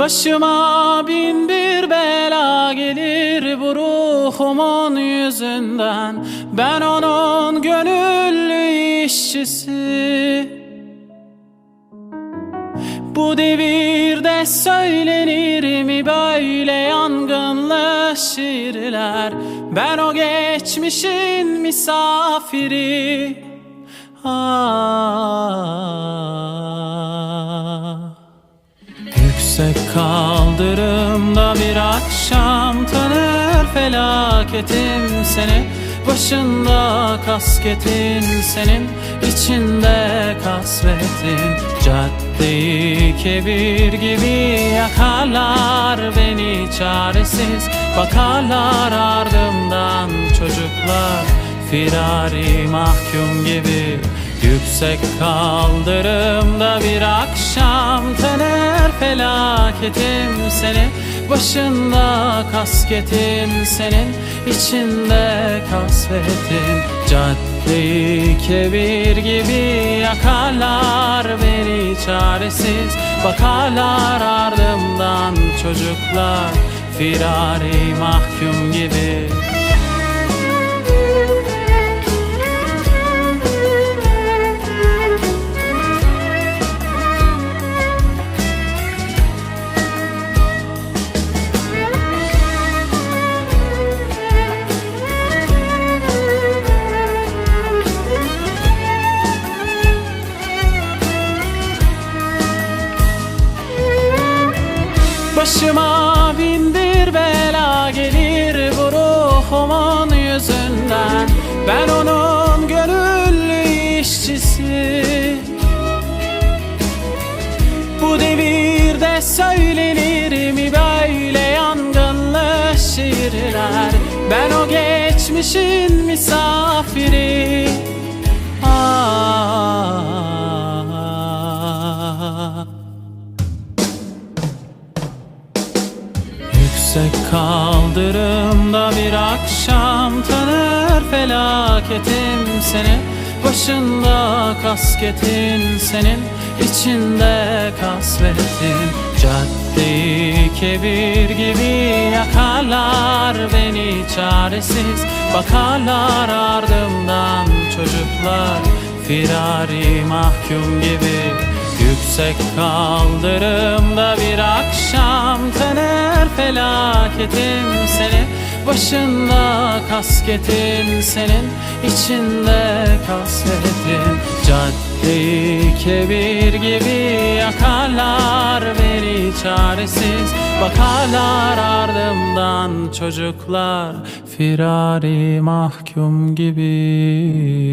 Başıma bin bir bela gelir bu ruhumun yüzünden. Ben onun gönüllü işçisi. Bu devirde söylenir mi böyle yangınlı şiirler Ben o geçmişin misafiri. Ah. Yüksek kaldırımda bir akşam tanır felaketim seni. Başında kasketin senin içinde kasvetin Caddeyi kebir gibi yakarlar beni çaresiz. Bakarlar ardımdan çocuklar firari mahkum gibi Yüksek kaldırımda bir akşam tanır felaketim seni. Başında kasketin senin içinde kasvetin Caddeyi kebir gibi yakarlar beni çaresiz. Bakarlar ardımdan çocuklar firari mahkum gibi Başıma bin bir bela gelir bu ruhumun yüzünden. Ben onun gönüllü işçisi. Bu devirde söylenir mi böyle yangınlı şiirler? Ben o geçmişin misafiri Yüksek kaldırımda bir akşam tanır felaketim seni. Başında kasketin senin içinde kasvetin Caddeyi kebir gibi yakarlar beni çaresiz. Bakarlar ardımdan çocuklar firari mahkum gibi. Yüksek tanır felaketim seni Başında kasketin senin içinde kasvetin Caddeyi kebir gibi yakarlar beni çaresiz. Bakarlar ardımdan çocuklar firari mahkum gibi